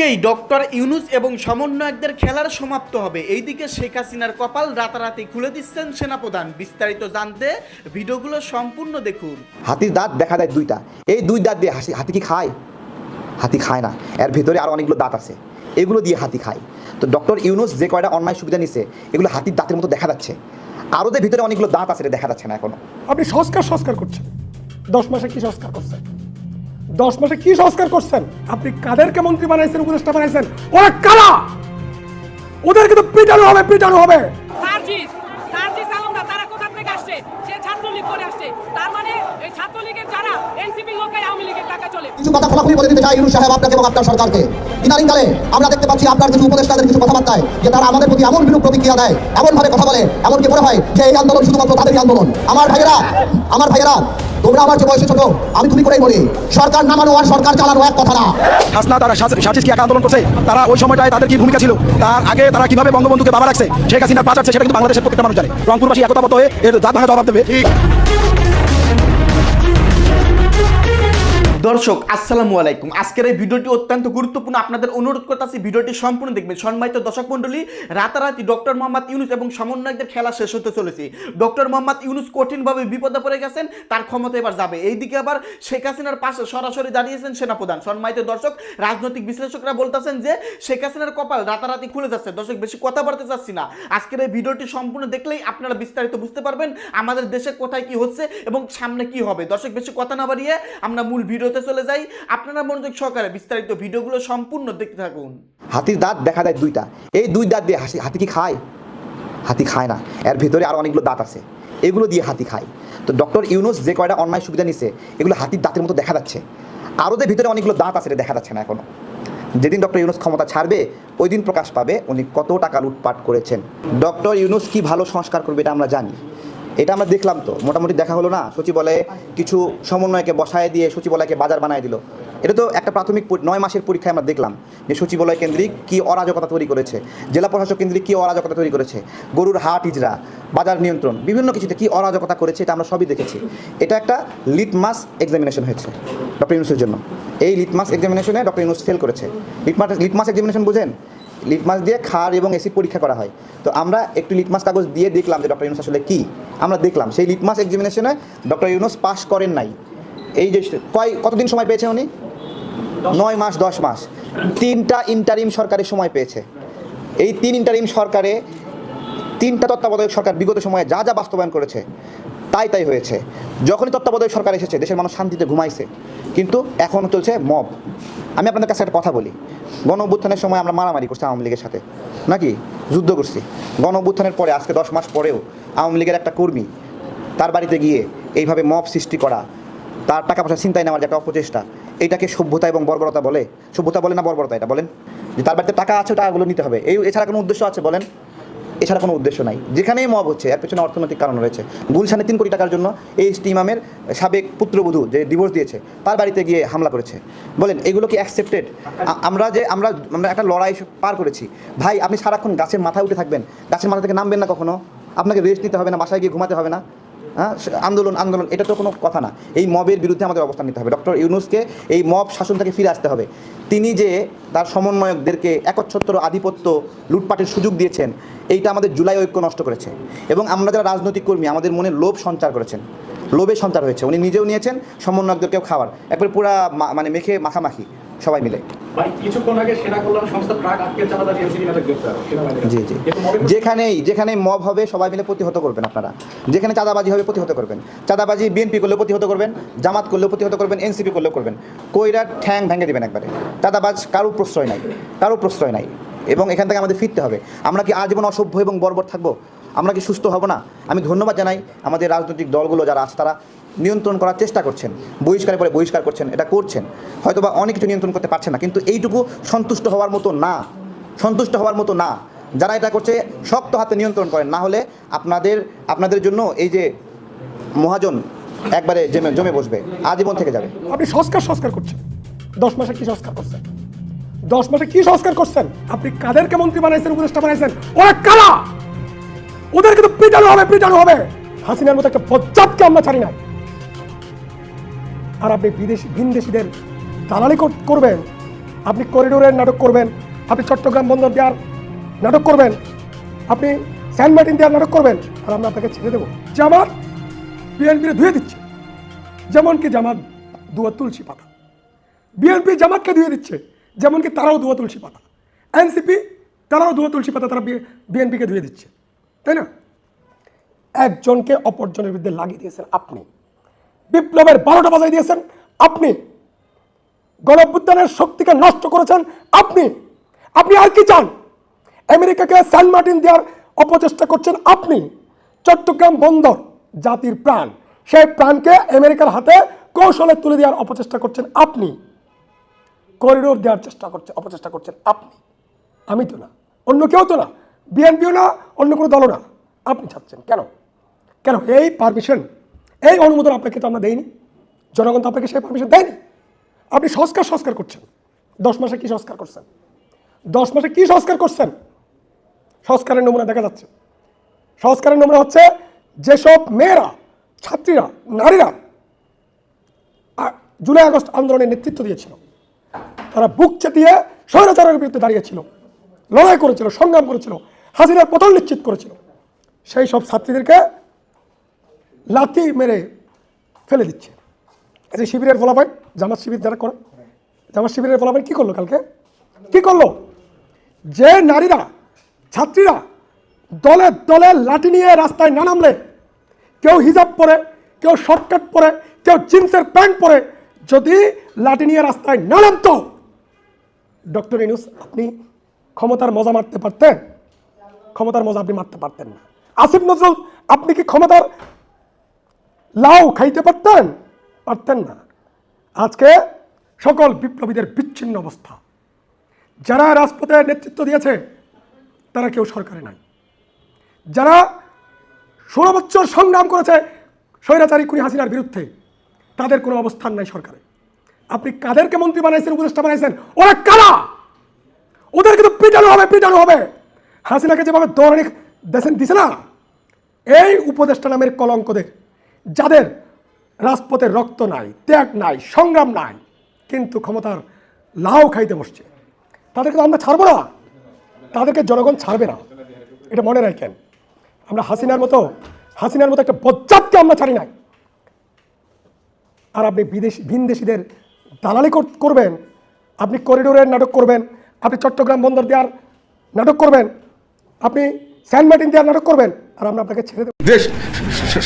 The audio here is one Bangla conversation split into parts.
আজকেই ডক্টর ইউনুস এবং সমন্বয়কদের খেলার সমাপ্ত হবে। এইদিকে শেখ হাসিনার কপাল রাতারাতি খুলে দিচ্ছেন সেনাপ্রধান। বিস্তারিত জানতে ভিডিওগুলো সম্পূর্ণ দেখুন। হাতির দাঁত দেখা যায় দুইটা। এই দুই দাঁত দিয়ে হাসি হাতি কি খায়? হাতি খায় না। এর ভেতরে আরও অনেকগুলো দাঁত আছে। এগুলো দিয়ে হাতি খায়। তো ডক্টর ইউনুস যে কয়টা অন্যায় সুবিধা নিছে এগুলো হাতির দাঁতের মতো দেখা যাচ্ছে। আরও যে ভিতরে অনেকগুলো দাঁত আছে এটা দেখা যাচ্ছে না এখনও। আপনি সংস্কার সংস্কার করছেন। দশ মাসে কি সংস্কার করছেন? দশ মাসে কি সংস্কার করছেন? আপনি কাদেরকে মন্ত্রী বানাইছেন উপদেষ্টা বানাইছেন? ওরা কালা ওদেরকে তো পিটানো হবে পিটানো হবে। সার্জিস সার্জিস আলমদা তারা কোথা থেকে আসছে? সে ছাত্রলীগ করে আসছে। তার মানে এই ছাত্রলীগের যারা এনসিপি লোকাই আওয়ামী লীগের টাকা চলে। কিছু কথা খোলাখুলি বলে দিতে চাই ইউনুস সাহেব আপনাকে এবং আপনার সরকারকে। ইদানিং কালে আমরা দেখতে পাচ্ছি আপনার কিছু উপদেষ্টাদের কিছু কথাবার্তায় যে তারা আমাদের প্রতি এমন বিরূপ প্রতিক্রিয়া দেয় এমন ভাবে কথা বলে এমনকি মনে হয় যে এই আন্দোলন শুধুমাত্র তাদেরই আন্দোলন। আমার ভাইয়েরা আমার ভাইয়েরা তোমরা আমার যে বয়সে ছোট আমি তুমি করেই বলি সরকার নামানো আর সরকার চালানো এক কথা না। হাসনা তারা সাজিস কি একা আন্দোলন করছে। তারা ওই সময়টায় তাদের কি ভূমিকা ছিল? তার আগে তারা কীভাবে বঙ্গবন্ধুকে বাবা রাখছে শেখ হাসিনা পাচাচ্ছে আছে সেটা কিন্তু বাংলাদেশের প্রত্যেকটা মানুষ জানে। রংপুরবাসী একতাবদ্ধ হয়ে এর দাঁত ভাঙা জবাব দেবে। ঠিক। দর্শক, আসসালামু আলাইকুম। আজকের এই ভিডিওটি অত্যন্ত গুরুত্বপূর্ণ। আপনাদের অনুরোধ করতেছি, ভিডিওটি সম্পূর্ণ দেখবেন। সম্মানিত দর্শক মণ্ডলী, রাতারাতি ডক্টর মোহাম্মদ ইউনুস এবং সমন্বয়কদের খেলা শেষ হতে চলেছে। ডক্টর মোহাম্মদ ইউনুস কঠিনভাবে বিপদে পড়ে গেছেন, তার ক্ষমতা এবার যাবে। এইদিকে আবার শেখ হাসিনার পাশে সরাসরি দাঁড়িয়েছেন সেনাপ্রধান। সম্মানিত দর্শক, রাজনৈতিক বিশ্লেষকরা বলতেছেন যে, শেখ হাসিনার কপাল রাতারাতি খুলে যাচ্ছে। দর্শক, বেশি কথা বলতে চাচ্ছি না। আজকের এই ভিডিওটি সম্পূর্ণ দেখলেই আপনারা বিস্তারিত বুঝতে পারবেন, আমাদের দেশে কোথায় কি হচ্ছে এবং সামনে কি হবে। দর্শক, বেশি কথা না বাড়িয়ে আমরা মূল ভিডিওতে চলে যাই, আপনারা মনোযোগ সহকারে বিস্তারিত ভিডিওগুলো সম্পূর্ণ দেখতে থাকুন। হাতির দাঁত দেখা যায় দুইটা। এই দুই দাঁত দিয়ে হাসি হাতি কি খায়? হাতি খায় না। এর ভেতরে আরও অনেকগুলো দাঁত আছে। এগুলো দিয়ে হাতি খায়। তো ডক্টর ইউনুস যে কয়টা অন্যায় সুবিধা নিছে, এগুলো হাতির দাঁতের মতো দেখা যাচ্ছে। আরও যে ভিতরে অনেকগুলো দাঁত আছে, এটা দেখা যাচ্ছে না এখনও। যেদিন ডক্টর ইউনুস ক্ষমতা ছাড়বে, ওই দিন প্রকাশ পাবে উনি কত টাকা লুটপাট করেছেন। ডক্টর ইউনুস কি ভালো সংস্কার করবে, এটা আমরা জানি। এটা আমরা দেখলাম তো, মোটামুটি দেখা হলো না। সচিবালয়ে কিছু সমন্বয়কে বসায় দিয়ে সচিবালয়কে বাজার বানায় দিল। এটা তো একটা প্রাথমিক নয় মাসের পরীক্ষায় আমরা দেখলাম যে সচিবালয় কেন্দ্রিক কি অরাজকতা তৈরি করেছে, জেলা প্রশাসক কেন্দ্রিক কি অরাজকতা তৈরি করেছে, গরুর হাট ইজরা, বাজার নিয়ন্ত্রণ, বিভিন্ন কিছুতে কি অরাজকতা করেছে এটা আমরা সবই দেখেছি। এটা একটা লিটমাস এক্সামিনেশন হয়েছে ডক্টর ইউনুসের জন্য। এই লিটমাস এক্সামিনেশনে ডক্টর ইউনুস ফেল করেছে। লিটমাস লিটমাস এক্সামিনেশন বুঝেন? লিটমাস দিয়ে খার এবং এসিড পরীক্ষা করা হয়। তো আমরা একটু লিটমাস কাগজ দিয়ে দেখলাম যে ডক্টর ইউনুস আসলে কী। আমরা দেখলাম, সেই লিটমাস এক্সামিনেশনে ডক্টর ইউনুস পাস করেন নাই। এই যে কয়, কতদিন সময় পেয়েছে উনি? নয় মাস, দশ মাস। তিনটা ইন্টারিম সরকারের সময় পেয়েছে। এই তিন ইন্টারিম সরকারে তিনটা তত্ত্বাবধায়ক সরকার বিগত সময়ে যা যা বাস্তবায়ন করেছে তাই তাই হয়েছে। যখনই তত্ত্বাবধায়ক সরকার এসেছে, দেশের মানুষ শান্তিতে ঘুমাইছে, কিন্তু এখন চলছে মব। আমি আপনাদের কাছে একটা কথা বলি। গণ অভ্যুত্থানের সময় আমরা মারামারি করছি আওয়ামী লীগের সাথে। নাকি? যুদ্ধ করছি। গণ অভ্যুত্থানের পরে আজকে দশ মাস পরেও আওয়ামী লীগের একটা কর্মী তার বাড়িতে গিয়ে এইভাবে মব সৃষ্টি করা, তার টাকা পয়সা চিন্তায় নেওয়ার যে একটা অপচেষ্টা, এটাকে সভ্যতা এবং বর্বরতা বলে? সভ্যতা বলে না বর্বরতা এটা বলেন? যে তার বাড়িতে টাকা আছে, টাকাগুলো নিতে হবে। এই এছাড়া কোনো উদ্দেশ্য আছে বলেন? এছাড়া কোনো উদ্দেশ্য নাই। যেখানেই মব হচ্ছে, এর পেছনে অর্থনৈতিক কারণ রয়েছে। গুলশানে তিন কোটি টাকার জন্য এই ইমামের সাবেক পুত্রবধূ যে ডিভোর্স দিয়েছে, তার বাড়িতে গিয়ে হামলা করেছে। বলেন, এগুলো কি অ্যাকসেপ্টেড আমরা যে, আমরা আমরা একটা লড়াই পার করেছি। ভাই, আপনি সারাক্ষণ গাছের মাথায় উঠে থাকবেন। গাছের মাথা থেকে নামবেন না কখনো। আপনাকে রেস্ট নিতে হবে না, বাসায় গিয়ে ঘুমাতে হবে না। হ্যাঁ? আন্দোলন আন্দোলন, এটা তো কোনো কথা না। এই মবের বিরুদ্ধে আমাদের অবস্থান নিতে হবে। ডক্টর ইউনুসকে এই মব শাসন থেকে ফিরে আসতে হবে। তিনি যে তার সমন্বয়কদেরকে একচ্ছত্র আধিপত্য লুটপাটের সুযোগ দিয়েছেন, এইটা আমাদের জুলাই ঐক্য নষ্ট করেছে। এবং আমরা যারা রাজনৈতিক কর্মী, আমাদের মনে লোভ সঞ্চার করেছেন। লোভে সঞ্চার হয়েছে। উনি নিজেও নিয়েছেন সমন্বয়কদেরকেও খাওয়ার একবার পুরা মানে মেখে মাখামাখি সবাই মিলে। জি জি। যেখানেই যেখানে মব হবে সবাই মিলে প্রতিহত করবেন আপনারা। যেখানে চাঁদাবাজি হবে প্রতিহত করবেন। চাঁদাবাজি বিএনপি করলেও প্রতিহত করবেন জামাত করলেও প্রতিহত করবেন এনসিপি করলেও করবেন। কইরা ঠ্যাং ভেঙে দেবেন একবারে। চাঁদাবাজ কারও প্রশ্রয় নাই কারও প্রশ্রয় নাই। এবং এখান থেকে আমাদের ফিরতে হবে। আমরা কি আজীবন অসভ্য এবং বর্বর থাকব? আমরা কি সুস্থ হব না? আমি ধন্যবাদ জানাই আমাদের রাজনৈতিক দলগুলো যারা আছে, তারা নিয়ন্ত্রণ করার চেষ্টা করছেন, বহিষ্কারের পরে বহিষ্কার করছেন, এটা করছেন। হয়তো বা অনেক কিছু নিয়ন্ত্রণ করতে পারছেন না, কিন্তু এইটুকু সন্তুষ্ট হওয়ার মতো না, সন্তুষ্ট হওয়ার মতো না। যারা এটা করছে, শক্ত হাতে নিয়ন্ত্রণ করেন, না হলে আপনাদের আপনাদের জন্য এই যে মহাজন একবারে জমে জমে বসবে, আজীবন থেকে যাবে। আপনি সংস্কার সংস্কার করছেন। দশ মাসে কি সংস্কার করছেন? দশ মাসে কি সংস্কার করছেন? আপনি কাদেরকে মন্ত্রী বানাইছেন, উপদেষ্টা বানাইছেন? ওরা কালা ওদেরকে তো পিটানো হবে পিটানো হবে। হাসিনার মতো একটা বজ্জাতকে আমরা ছাড়ি নাই। আর আপনি বিদেশি, ভিনদেশিদের দালালি করবেন, আপনি করিডোরের নাটক করবেন, আপনি চট্টগ্রাম বন্দর দেওয়ার নাটক করবেন, আপনি সেন্ট মার্টিন দেওয়ার নাটক করবেন, আর আমরা আপনাকে ছেড়ে দেবো। জামাত বিএনপির ধুয়ে দিচ্ছে। যেমন কি জামাত দুয়া তুলসী পাতা। বিএনপি জামাতকে ধুয়ে দিচ্ছে যেমন কি তারাও দুয়া তুলসী পাতা। এনসিপি তারাও দুয়া তুলসী পাতা তারা বিএনপিকে ধুয়ে দিচ্ছে। তাই না? একজনকে অপরজনের বিরুদ্ধে লাগিয়ে দিয়েছেন আপনি। বিপ্লবের বারোটা বাজাই দিয়েছেন আপনি। গণঅভ্যুত্থানের শক্তিকে নষ্ট করেছেন আপনি। আপনি আর কি চান? আমেরিকাকে সেন্ট মার্টিন দেওয়ার অপচেষ্টা করছেন আপনি। চট্টগ্রাম বন্দর, জাতির প্রাণ। সেই প্রাণকে আমেরিকার হাতে কৌশলে তুলে দেওয়ার অপচেষ্টা করছেন আপনি। করিডোর দেওয়ার চেষ্টা করছে, অপচেষ্টা করছেন আপনি। আমি তো না, অন্য কেউ তো না। বিএনপিও না, অন্য কোনো দলও না। আপনি চাচ্ছেন কেন? কেন? এই পারমিশন এই অনুমোদন আপনাকে তো আমরা দেইনি। জনগণ তো আপনাকে সেই পারমিশন দেয়নি। আপনি সংস্কার সংস্কার করছেন। দশ মাসে কি সংস্কার করছেন? দশ মাসে কি সংস্কার করছেন? সংস্কারের নমুনা দেখা যাচ্ছে। সংস্কারের নমুনা হচ্ছে যেসব মেয়েরা, ছাত্রীরা, নারীরা জুলাই আগস্ট আন্দোলনের নেতৃত্ব দিয়েছিল, তারা বুক চেতিয়ে স্বৈরাচারের বিরুদ্ধে দাঁড়িয়েছিল, লড়াই করেছিল, সংগ্রাম করেছিল হাসিনার পতন নিশ্চিত করেছিল। সেই সব ছাত্রীদেরকে লাথি মেরে ফেলে দিচ্ছে। এই যে শিবিরের ফলাফল, জামাত শিবির যারা করে, জামাত শিবিরের ফলাফল কী করল কালকে? কি করল? যে নারীরা, ছাত্রীরা দলে দলে লাঠি নিয়ে রাস্তায় না নামলে, কেউ হিজাব পরে, কেউ শর্টকাট পরে, কেউ জিন্সের প্যান্ট পরে যদি লাঠি নিয়ে রাস্তায় না নামতো, ডক্টর ইনুস আপনি ক্ষমতার মজা মারতে পারতেন। ক্ষমতার মজা আপনি মারতে পারতেন না। আসিফ নজরুল, আপনি কি ক্ষমতার লাউ খাইতে পারতেন? পারতেন না। আজকে সকল বিপ্লবীদের বিচ্ছিন্ন অবস্থা। যারা রাজপথে নেতৃত্ব দিয়েছে, তারা কেউ সরকারে নাই। যারা ষোলো বছর সংগ্রাম করেছে স্বৈরাচারী কুড়ি হাসিনার বিরুদ্ধে, তাদের কোনো অবস্থান নাই সরকারে। আপনি কাদেরকে মন্ত্রী বানাইছেন, উপদেষ্টা বানাইছেন? ওরা কারা? ওদেরকে তো পিটানো হবে পিটানো হবে। হাসিনাকে যেভাবে দৌড়ানি দেশেন দিছে না, এই উপদেষ্টা নামের কলঙ্কদের যাদের রাজপথে রক্ত নাই, ত্যাগ নাই, সংগ্রাম নাই, কিন্তু ক্ষমতার লাউ খাইতে বসছে। তাদেরকে তো আমরা ছাড়বো না, তাদেরকে জনগণ ছাড়বে না, এটা মনে রাখেন। আমরা হাসিনার মতো হাসিনার মতো একটা বজ্জাতকে আমরা ছাড়ি নাই। আর আপনি বিদেশি, ভিনদেশিদের দালালি করবেন, আপনি করিডোরের নাটক করবেন, আপনি চট্টগ্রাম বন্দর দেওয়ার নাটক করবেন আপনি সেন্ট মার্টিন দেওয়ার নাটক করবেন আর আমরা আপনাকে ছেড়ে দেবো। দেশ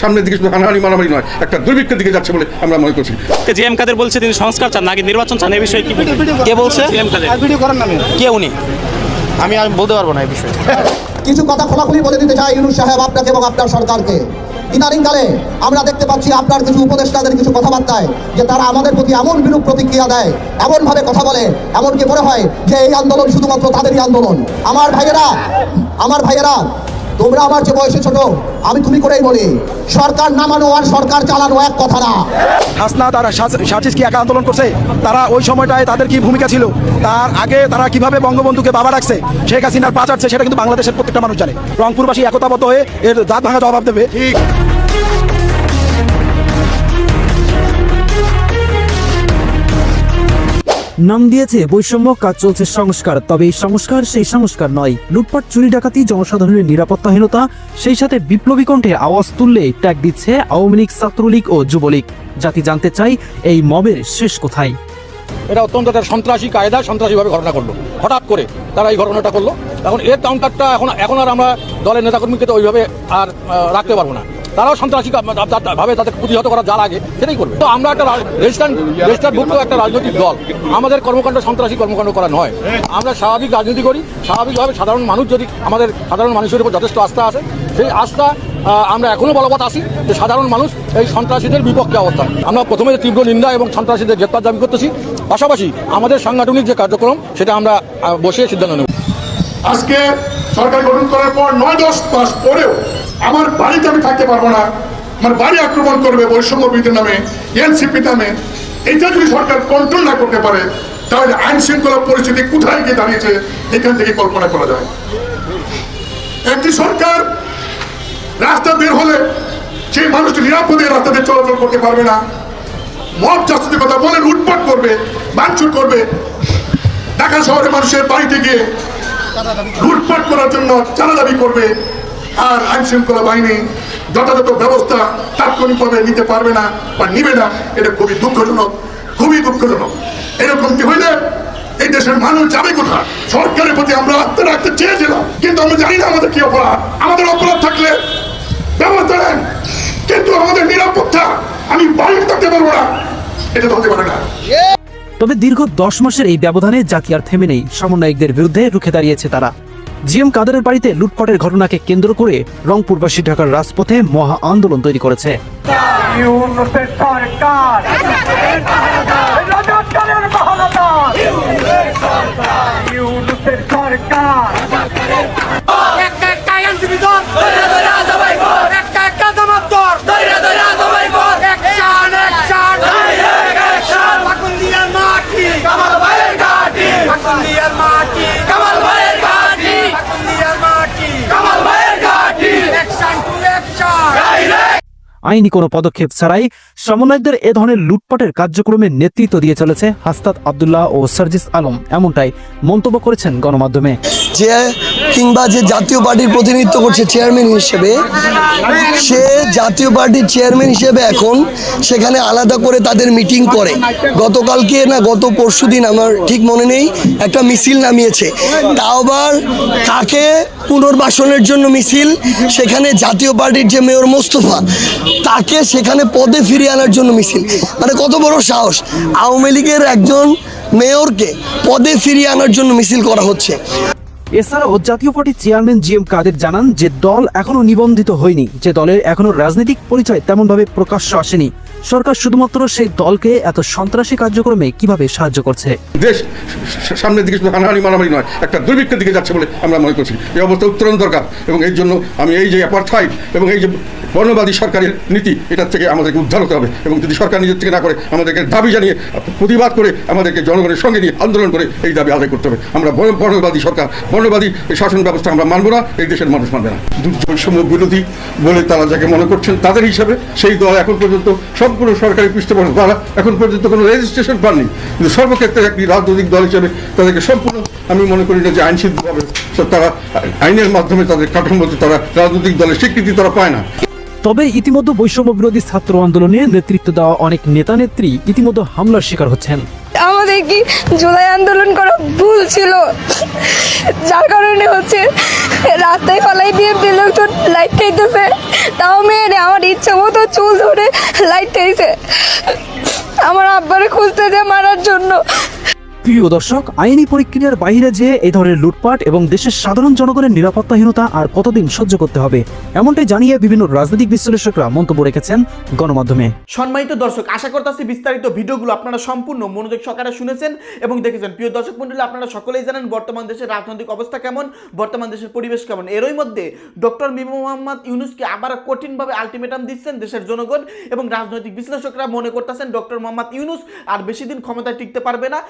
সামনের দিকে শুধু হানাহানি মারামারি নয় একটা দুর্ভিক্ষের দিকে যাচ্ছে বলে আমরা মনে করছি। জি এম কাদের বলছে তিনি সংস্কার চান নাকি নির্বাচন চান এই বিষয়ে কি কে বলছে? জি এম কাদের কে উনি? আমি আমি বলতে পারব না এই বিষয়ে। কিছু কথা খোলাখুলি বলে দিতে চাই ইউনুস সাহেব আপনাকে এবং আপনার সরকারকে। ইদানিংকালে আমরা দেখতে পাচ্ছি আপনার কিছু উপদেষ্টাদের কিছু কথাবার্তায় যে তারা আমাদের প্রতি এমন বিরূপ প্রতিক্রিয়া দেয় এমন ভাবে কথা বলে এমনকি মনে হয় যে এই আন্দোলন শুধুমাত্র তাদেরই আন্দোলন। আমার ভাইয়েরা আমার ভাইয়েরা তোমরা আমার যে বয়সে ছোট আমি তুমি করেই বলি সরকার নামানো আর সরকার চালানো এক কথা না। হাসনা তারা সাচিস কি একা আন্দোলন করছে? তারা ওই সময়টায় তাদের কি ভূমিকা ছিল? তার আগে তারা কীভাবে বঙ্গবন্ধুকে বাবা রাখছে শেখ হাসিনার পাচারছে সেটা কিন্তু বাংলাদেশের প্রত্যেকটা মানুষ জানে। রংপুরবাসী একতাবদ্ধ হয়ে এর দাঁত ভাঙা জবাব দেবে। ঠিক। নাম দিয়েছে বৈষম্য কাজ চলছে সংস্কার, তবে এই সংস্কার সেই সংস্কার নয়। লুটপাট, চুরি, ডাকাতি, জনসাধারণের নিরাপত্তাহীনতা, সেই সাথে বিপ্লবী কণ্ঠে আওয়াজ তুললে ট্যাগ দিচ্ছে আওয়ামী লীগ, ছাত্রলীগ ও যুবলীগ। জাতি জানতে চাই এই মবের শেষ কোথায়। এটা অত্যন্ত একটা সন্ত্রাসী কায়দা, সন্ত্রাসীভাবে ঘটনা করল। হঠাৎ করে তারা এই ঘটনাটা করল। এখন এর কাউন্টারটা এখন এখন আর আমরা দলের নেতাকর্মীকে তো ওইভাবে আর রাখতে পারব না। তারাও সন্ত্রাসী ভাবে তাদের প্রতিহত করা যা লাগে, সেটাই করবে। তো আমরা একটা রেজিস্ট্রান্ট রেজিস্টার ভুক্ত একটা রাজনৈতিক দল। আমাদের কর্মকাণ্ড সন্ত্রাসী কর্মকাণ্ড করা নয়। আমরা স্বাভাবিক রাজনীতি করি, স্বাভাবিকভাবে সাধারণ মানুষ যদি আমাদের সাধারণ মানুষের উপর যথেষ্ট আস্থা আছে, সেই আস্থা আমরা এখনও বলবৎ আছি যে সাধারণ মানুষ এই সন্ত্রাসীদের বিপক্ষে অবস্থান। আমরা প্রথমে তীব্র নিন্দা এবং সন্ত্রাসীদের গ্রেপ্তার দাবি করতেছি, পাশাপাশি আমাদের সাংগঠনিক যে কার্যক্রম, সেটা আমরা বসে সিদ্ধান্ত নেব। আজকে সরকার গঠন করার পর নয় দশ মাস পরেও আমার বাড়িতে আমি থাকতে পারব না। আমার বাড়ি আক্রমণ করবে বৈষম্য বিরোধী নামে, এনসিপি নামে। এটা যদি সরকার কন্ট্রোল না করতে পারে, তাহলে আইন শৃঙ্খলা পরিস্থিতি কোথায় গিয়ে দাঁড়িয়েছে, এখান থেকে কল্পনা করা যায়। একটি সরকার রাস্তা বের হলে সেই মানুষটি নিরাপদে রাস্তা দিয়ে চলাচল করতে পারবে না। মদ জাস্তির কথা বলে লুটপাট করবে ভাঙচুর করবে। ঢাকা শহরে মানুষের বাড়িতে গিয়ে লুটপাট করার জন্য চাঁদা দাবি করবে। আর আইন শৃঙ্খলা বাহিনী যথাযথ ব্যবস্থা তাৎক্ষণিকভাবে নিতে পারবে না বা নিবে না, এটা খুবই দুঃখজনক খুবই দুঃখজনক। এরকম কি হইলে এই দেশের মানুষ যাবে কোথায়? সরকারের প্রতি আমরা আস্থা রাখতে চেয়েছিলাম, কিন্তু আমরা জানি না আমাদের কি অপরাধ। আমাদের অপরাধ থাকলে ব্যবস্থা নেন, কিন্তু আমাদের নিরাপত্তা, আমি বাড়িতে থাকতে পারব না, এটা হতে পারে না। তবে দীর্ঘ দশ মাসের এই ব্যবধানে জাতি আর থেমে নেই, সমন্বয়কদের বিরুদ্ধে রুখে দাঁড়িয়েছে তারা। জিএম কাদেরের বাড়িতে লুটপাটের ঘটনাকে কেন্দ্র করে রংপুরবাসী ঢাকার রাজপথে মহা আন্দোলন তৈরি করেছে। একটা একটা এনসিপি দল ধরে ধরে আদাবাই কর একটা একটা জামাত দল ধরে ধরে আদাবাই কর অ্যাকশন অ্যাকশন অ্যাকশন পাকুন দিয়ার মাটি কামাল ভাইয়ের ঘাটি পাকুন দিয়ার মাটি কামাল ভাইয়ের ঘাটি পাকুন দিয়ার মাটি কামাল ভাইয়ের ঘাটি অ্যাকশন টু অ্যাকশন ডাইরেক্ট আইনি কোনো পদক্ষেপ ছাড়াই সমন্বয়কদের এ ধরনের লুটপাটের কার্যক্রমে নেতৃত্ব দিয়ে চলেছে হাস্তাদ আবদুল্লাহ ও সার্জিস আলম। এমনটাই মন্তব্য করেছেন গণমাধ্যমে। যে কিংবা যে জাতীয় পার্টির প্রতিনিধিত্ব করছে চেয়ারম্যান হিসেবে, সে জাতীয় পার্টির চেয়ারম্যান হিসেবে এখন সেখানে আলাদা করে তাদের মিটিং করে। গতকালকে না, গত পরশু দিন আমার ঠিক মনে নেই, একটা মিছিল নামিয়েছে। তাও আবার কাকে পুনর্বাসনের জন্য মিছিল? সেখানে জাতীয় পার্টির যে মেয়র মোস্তফা, তাকে সেখানে পদে ফিরিয়ে আনার জন্য মিছিল। মানে কত বড় সাহস। আওয়ামী লীগের একজন মেয়রকে পদে ফিরিয়ে আনার জন্য মিছিল করা হচ্ছে। এছাড়াও জাতীয় পার্টির চেয়ারম্যান জি এম কাদের জানান যে দল এখনও নিবন্ধিত হয়নি। যে দলের এখনও রাজনৈতিক পরিচয় তেমনভাবে প্রকাশ্য আসেনি। সরকার শুধুমাত্র সেই দলকে এত সন্ত্রাসী কার্যক্রমে কীভাবে সাহায্য করছে? দেশ সামনের দিকে শুধু হানাহানি মারামারি নয় একটা দুর্ভিক্ষের দিকে যাচ্ছে বলে আমরা মনে করছি। এই অবস্থা উত্তরণ দরকার এবং এই জন্য আমি এই যে অ্যাপারথাইড এবং এই যে বর্ণবাদী সরকারের নীতি এটার থেকে আমাদেরকে উদ্ধার হতে হবে এবং যদি সরকার নিজের থেকে না করে আমাদেরকে দাবি জানিয়ে প্রতিবাদ করে আমাদেরকে জনগণের সঙ্গে নিয়ে আন্দোলন করে এই দাবি আদায় করতে হবে। আমরা বর্ণ- বর্ণবাদী সরকার বর্ণবাদী এই শাসন ব্যবস্থা আমরা মানব না এই দেশের মানুষ মানবে না। দুর্যোগ বিরোধী বলে তারা যাকে মনে করছেন তাদের হিসাবে সেই দল এখন পর্যন্ত সবগুলো সরকারি পৃষ্ঠপোষক তারা এখন পর্যন্ত কোনো রেজিস্ট্রেশন পাননি। কিন্তু সর্বক্ষেত্রে একটি রাজনৈতিক দল হিসেবে তাদেরকে সম্পূর্ণ, আমি মনে করি না যে আইনসিদ্ধভাবে তারা, আইনের মাধ্যমে তাদের কাঠামোতে তারা রাজনৈতিক দলের স্বীকৃতি তারা পায় না। তবে ইতিমধ্যে বৈষম্য বিরোধী ছাত্র আন্দোলনে নেতৃত্ব দেওয়া অনেক নেতা নেত্রী ইতিমধ্যে হামলার শিকার হচ্ছেন। কি জুলাই আন্দোলন করা ভুল ছিল? যার কারণে হচ্ছে রাস্তায় ফলাই বিএনপি লোকজন লাইট খাইতেছে। তাও মেয়েরে আমার ইচ্ছা মতো চুল ধরে লাইট খাইছে। আমার আব্বারে খুঁজতেছে মারার জন্য প্রিয় দর্শক, আইনি প্রক্রিয়ার বাইরে যে এই ধরনের লুটপাট এবং দেশের সাধারণ জনগণের নিরাপত্তাহীনতা আর কতদিন সহ্য করতে হবে, এমনটাই জানিয়ে বিভিন্ন রাজনৈতিক বিশ্লেষকরা মন্তব্য রেখেছেন গণমাধ্যমে। সম্মানিত দর্শক, আশা করতেছি বিস্তারিত ভিডিওগুলো আপনারা সম্পূর্ণ মনোযোগ সহকারে শুনেছেন এবং দেখেছেন। প্রিয় দর্শক মন্ডলী আপনারা সকলেই জানেন বর্তমান দেশের রাজনৈতিক অবস্থা কেমন, বর্তমান দেশের পরিবেশ কেমন। এরই মধ্যে ডক্টর মিমু মোহাম্মদ ইউনুসকে আবার কঠিনভাবে আলটিমেটাম দিচ্ছেন দেশের জনগণ এবং রাজনৈতিক বিশ্লেষকরা মনে করতেছেন ডক্টর মোহাম্মদ ইউনুস আর বেশি দিন ক্ষমতায় টিকতে পারবে না।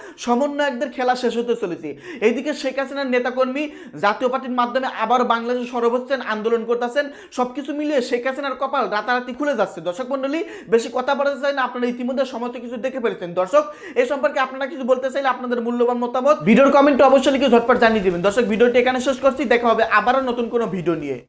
সমন্বয়কদের খেলা শেষ হতে চলেছে। এইদিকে শেখ হাসিনার নেতাকর্মী জাতীয় পার্টির মাধ্যমে আবার বাংলাদেশে সরব হচ্ছেন আন্দোলন করতেছেন। সবকিছু মিলিয়ে শেখ হাসিনার কপাল রাতারাতি খুলে যাচ্ছে। দর্শক মন্ডলী বেশি কথা বলতে চাই না, আপনারা ইতিমধ্যে সমস্ত কিছু দেখে ফেলেছেন। দর্শক এই সম্পর্কে আপনারা কিছু বলতে চাইলে আপনাদের মূল্যবান মতামত, ভিডিওর কমেন্টে অবশ্যই লিখে ঝটপট জানিয়ে দেবেন। দর্শক, ভিডিওটি এখানে শেষ করছি। দেখা হবে আবারও নতুন কোনো ভিডিও নিয়ে।